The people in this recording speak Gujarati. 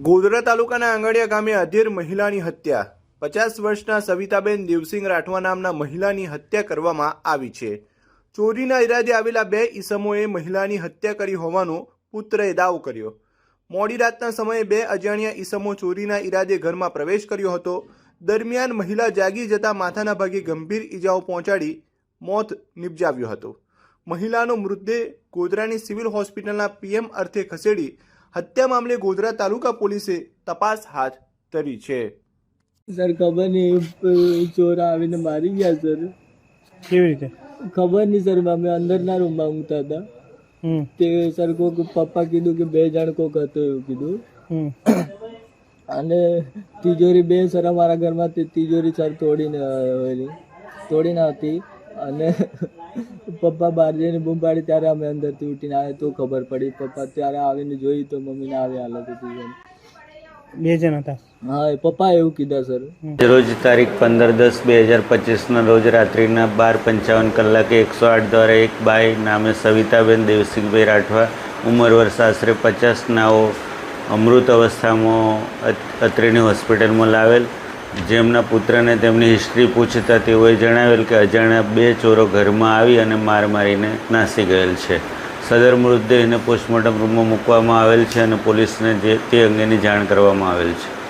ગોધરા તાલુકાના આંગડિયા ગામે અધીર મહિલાની હત્યા. પચાસ વર્ષના સવિતાબેન દેવસિંહ રાઠવા નામના મહિલાની હત્યા કરવામાં આવી છે. ચોરીના ઈરાદે આવેલા બે ઈસમોએ મહિલાની હત્યા કરી હોવાનો પુત્રએ દાવો કર્યો. મોડી રાતના સમયે બે અજાણ્યા ઈસમો ચોરીના ઈરાદે ઘરમાં પ્રવેશ કર્યો હતો. દરમિયાન મહિલા જાગી જતા માથાના ભાગે ગંભીર ઈજાઓ પહોંચાડી મોત નિપજાવ્યો હતો. મહિલાનો મૃતદેહ ગોધરાની સિવિલ હોસ્પિટલના પીએમ અર્થે ખસેડી હત્યા મામલે ગોધરા તાલુકા પોલીસે તપાસ હાથ ધરી છે. સર ખબર નહીં ચોર આવીને મારી ગયા સર. કેવી રીતે? ખબર નહીં સર અમે અંદરના રૂમમાં ઊંઘતા હતા. હમ. તે સર કોક પપ્પા કીધું કે બે જણ કોક હતો એવું કીધું. હમ. અને તિજોરી બે સર અમારા ઘરમાં તે તિજોરી સર તોડીને આવેલી તોડીને હતી અને પપ્પા બહાર જઈને બૂમ પાડી ત્યારે અમે અંદરથી ઉઠીને આવ્યા. તો ખબર પડી. પપ્પા ત્યારે આવીને જોઈ તો મમ્મીને આવી હાલત હતી એમ. બે જણ હતા? હા એ પપ્પા એવું કીધા સર. રોજ તારીખ પંદર દસ બે હજાર પચીસના રોજ રાત્રિના બાર પંચાવન કલાકે એકસો આઠ દ્વારા એક બાઈ નામે સવિતાબેન દેવસિંહભાઈ રાઠવા ઉંમર વર્ષ આશરે પચાસનાઓ અમૃત અવસ્થામાં અત્રિની અત્રેની હોસ્પિટલમાં લાવેલ. જેમના પુત્રને તેમની હિસ્ટ્રી પૂછતા તેઓએ જણાવેલ કે અજાણ્યા બે ચોરો ઘરમાં આવી અને માર મારીને નાસી ગયેલ છે. સદર મૃતદેહને પોસ્ટમોર્ટમ રૂમમાં મૂકવામાં આવેલ છે અને પોલીસને જે તે અંગેની જાણ કરવામાં આવેલ છે.